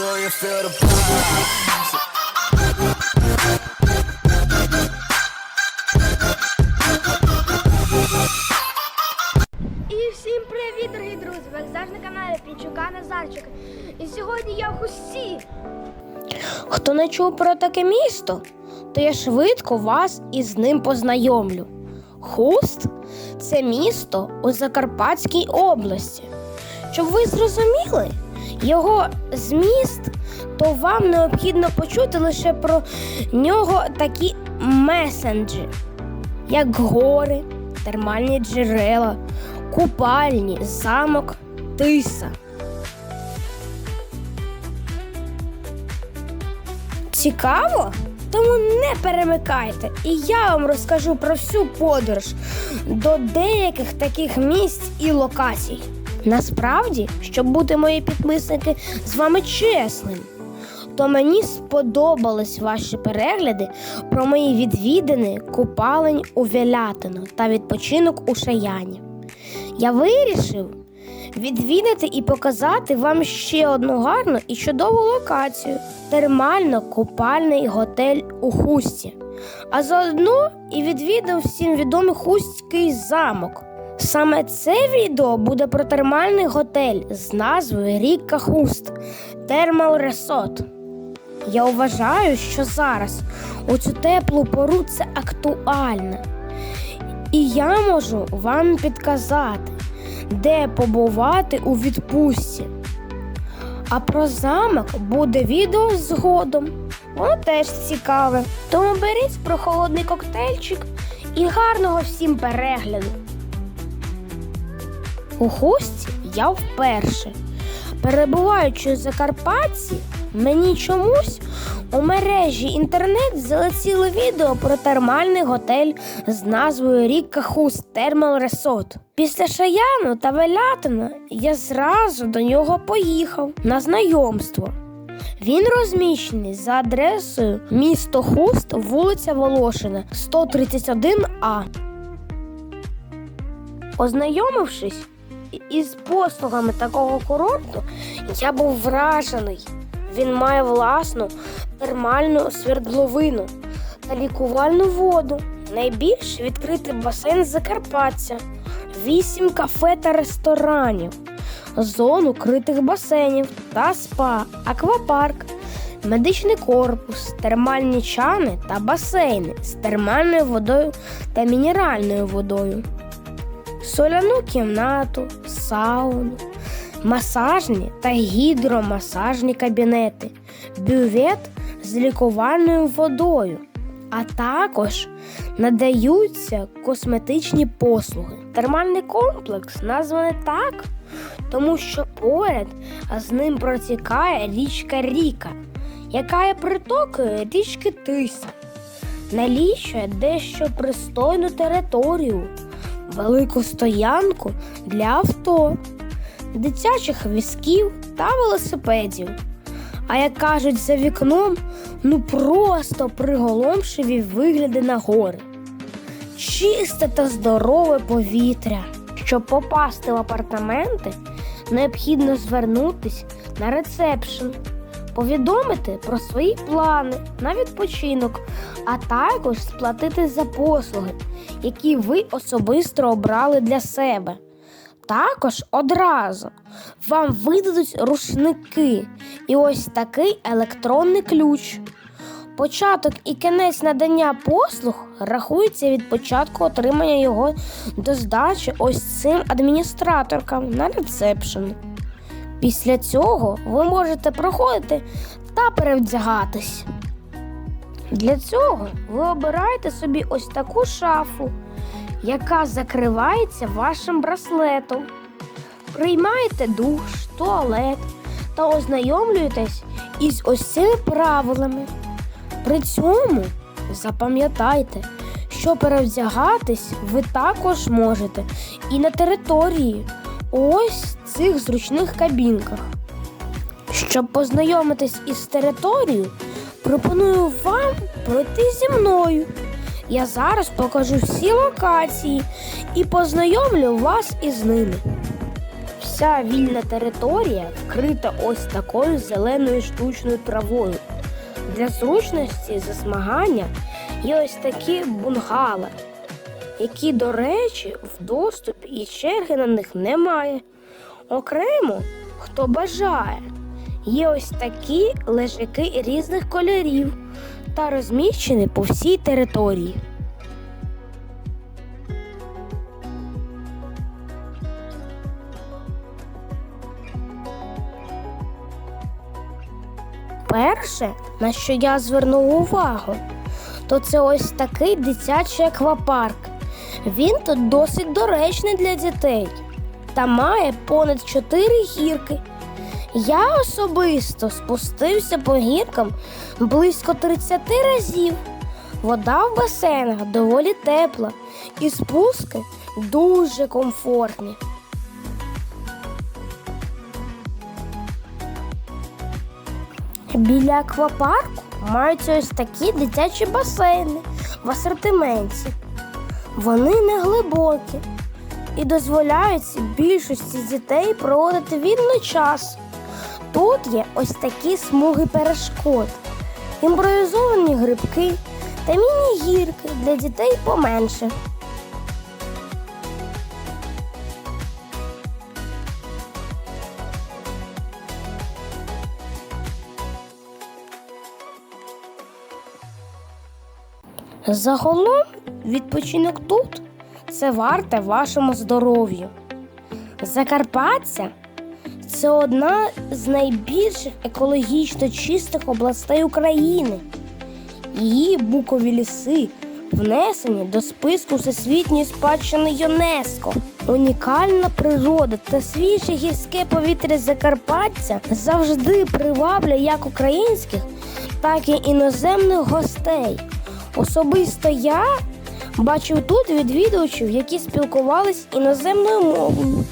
Do you feel the vibes? І всім привіт, дорогі друзі! Ви завжди на каналі Пінчука Назарчика. І сьогодні я в Хусті. Хто не чув про таке місто, то я швидко вас із ним познайомлю. Хуст це місто у Закарпатській області. Щоб ви зрозуміли його зміст, то вам необхідно почути лише про нього такі месенджі, як гори, термальні джерела, купальні, замок, тиса. Цікаво? Тому не перемикайте, і я вам розкажу про всю подорож до деяких таких місць і локацій. Насправді, щоб бути мої підписники з вами чесним, то мені сподобались ваші перегляди про мої відвідини купалень у Вілятино та відпочинок у Шаяні. Я вирішив відвідати і показати вам ще одну гарну і чудову локацію термально-купальний готель у Хусті. А заодно і відвідав всім відомий Хустський замок. Саме це відео буде про термальний готель з назвою Ріка Хуст Термал Ресот. Я вважаю, що зараз у цю теплу пору це актуально. І я можу вам підказати, де побувати у відпустці. А про замок буде відео згодом. Воно теж цікаве. Тому беріть прохолодний коктейльчик і гарного всім перегляду. У хусті я вперше. Перебуваючи у Закарпатті, мені чомусь у мережі інтернет залетіло відео про термальний готель з назвою Ріка Хуст Термал Ресот. Після Шаяну та Велятина я зразу до нього поїхав на знайомство. Він розміщений за адресою місто Хуст, вулиця Волошина, 131А. Ознайомившись із послугами такого курорту, я був вражений. Він має власну термальну свердловину та лікувальну воду, найбільш відкритий басейн Закарпаття, вісім кафе та ресторанів, зону критих басейнів та спа, аквапарк, медичний корпус, термальні чани та басейни з термальною водою та мінеральною водою соляну кімнату, сауну, масажні та гідромасажні кабінети, бювет з лікувальною водою, а також надаються косметичні послуги. Термальний комплекс названий так, тому що поряд з ним протікає річка Ріка, яка є притокою річки Тиса. Налічує дещо пристойну територію велику стоянку для авто, дитячих візків та велосипедів. А як кажуть, за вікном ну просто приголомшиві вигляди на гори. Чисте та здорове повітря. Щоб попасти в апартаменти, необхідно звернутися на ресепшн, повідомити про свої плани на відпочинок, а також сплатити за послуги, які ви особисто обрали для себе. Також одразу вам видадуть рушники і ось такий електронний ключ. Початок і кінець надання послуг рахується від початку отримання його до здачі ось цим адміністраторкам на ресепшн. Після цього ви можете проходити та перевдягатись. Для цього ви обираєте собі ось таку шафу, яка закривається вашим браслетом. Приймаєте душ, туалет та ознайомлюєтесь із ось цими правилами. При цьому запам'ятайте, що перевдягатись ви також можете і на території ось цих зручних кабінках. Щоб познайомитись із територією, пропоную вам пройти зі мною. Я зараз покажу всі локації і познайомлю вас із ними. Вся вільна територія вкрита ось такою зеленою штучною травою. Для зручності засмагання є ось такі бунгала, які, до речі, в доступі і черги на них немає. Окремо, хто бажає, є ось такі лежаки різних кольорів та розміщені по всій території. Перше, на що я звернув увагу, то це ось такий дитячий аквапарк. Він тут досить доречний для дітей та має понад 4 гірки. Я особисто спустився по гіркам близько 30 разів. Вода в басейнах доволі тепла, і спуски дуже комфортні. Біля аквапарку маються ось такі дитячі басейни в асортименті. Вони не глибокі і дозволяють більшості дітей проводити вільний час. Тут є ось такі смуги перешкод, імпровізовані грибки та міні-гірки для дітей поменше. Загалом відпочинок тут це варте вашому здоров'ю. Закарпаття це одна з найбільших екологічно чистих областей України. Її букові ліси внесені до списку Всесвітньої спадщини ЮНЕСКО. Унікальна природа та свіже гірське повітря Закарпаття завжди приваблює як українських, так і іноземних гостей. Особисто я бачив тут відвідувачів, які спілкувались іноземною мовою.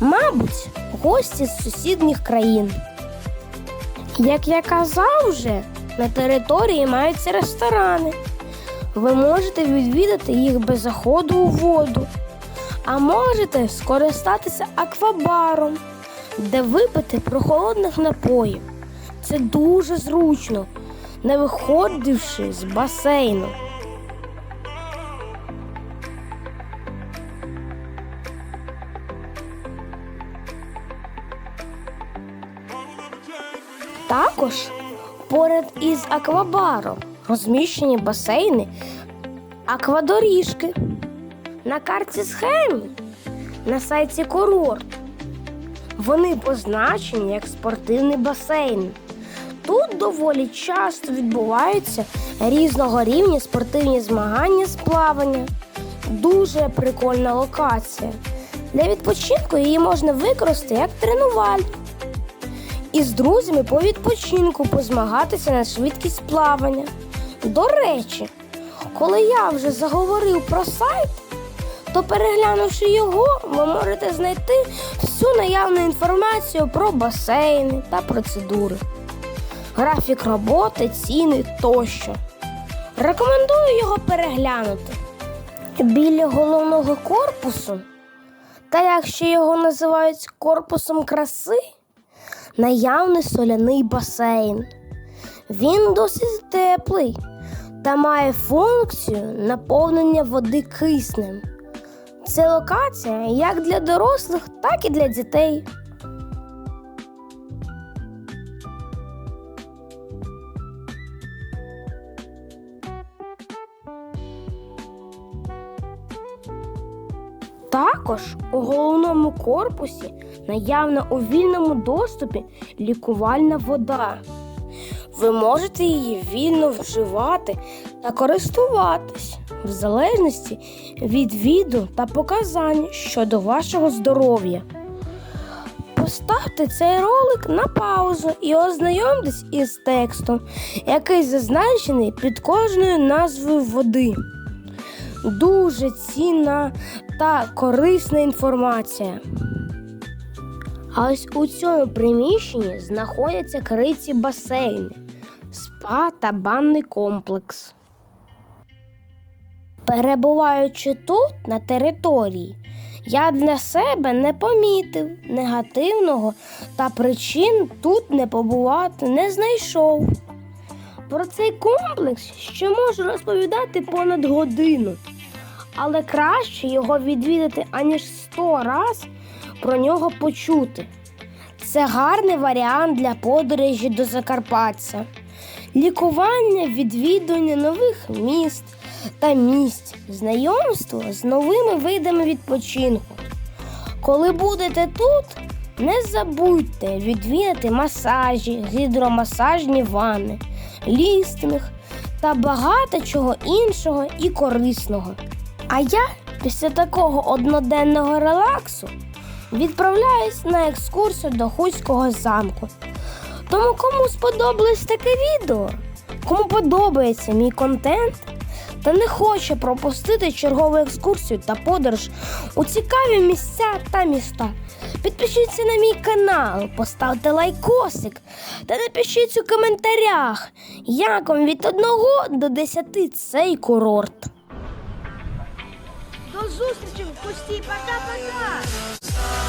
Мабуть, гості з сусідніх країн. Як я казав вже, на території маються ресторани. Ви можете відвідати їх без заходу у воду, а можете скористатися аквабаром, де випити прохолодних напоїв. Це дуже зручно, не виходивши з басейну. Також поряд із аквабаром розміщені басейни аквадоріжки. На карті схемі на сайті курорт. Вони позначені як спортивний басейн. Тут доволі часто відбуваються різного рівня спортивні змагання з плавання. Дуже прикольна локація. Для відпочинку її можна використати як тренувальну. І з друзями по відпочинку позмагатися на швидкість плавання. До речі, коли я вже заговорив про сайт, то переглянувши його, ви можете знайти всю наявну інформацію про басейни та процедури, графік роботи, ціни тощо. Рекомендую його переглянути. Біля головного корпусу, та як ще його називають корпусом краси, наявний соляний басейн. Він досить теплий та має функцію наповнення води киснем. Це локація як для дорослих, так і для дітей. Також у головному корпусі наявна у вільному доступі лікувальна вода. Ви можете її вільно вживати та користуватись в залежності від віду та показань щодо вашого здоров'я. Поставте цей ролик на паузу і ознайомтесь із текстом, який зазначений під кожною назвою води. Дуже цінна та корисна інформація. А ось у цьому приміщенні знаходяться криті басейни, спа та банний комплекс. Перебуваючи тут, на території, Я для себе не помітив негативного та причин тут не побувати не знайшов. Про цей комплекс ще можу розповідати понад годину, але краще його відвідати аніж сто раз про нього почути. Це гарний варіант для подорожі до Закарпаття, лікування, відвідування нових міст та місць, знайомство з новими видами відпочинку. Коли будете тут, не забудьте відвідати масажі, гідромасажні ванни, лістинг та багато чого іншого і корисного. А я після такого одноденного релаксу відправляюсь на екскурсію до Хуського замку. Тому кому сподобалось таке відео, кому подобається мій контент та не хоче пропустити чергову екскурсію та подорож у цікаві місця та міста. Підпишіться на мій канал, поставте лайкосик та напишіть у коментарях, як вам від 1 до 10 цей курорт до зустрічі в кусті. Пата-пата!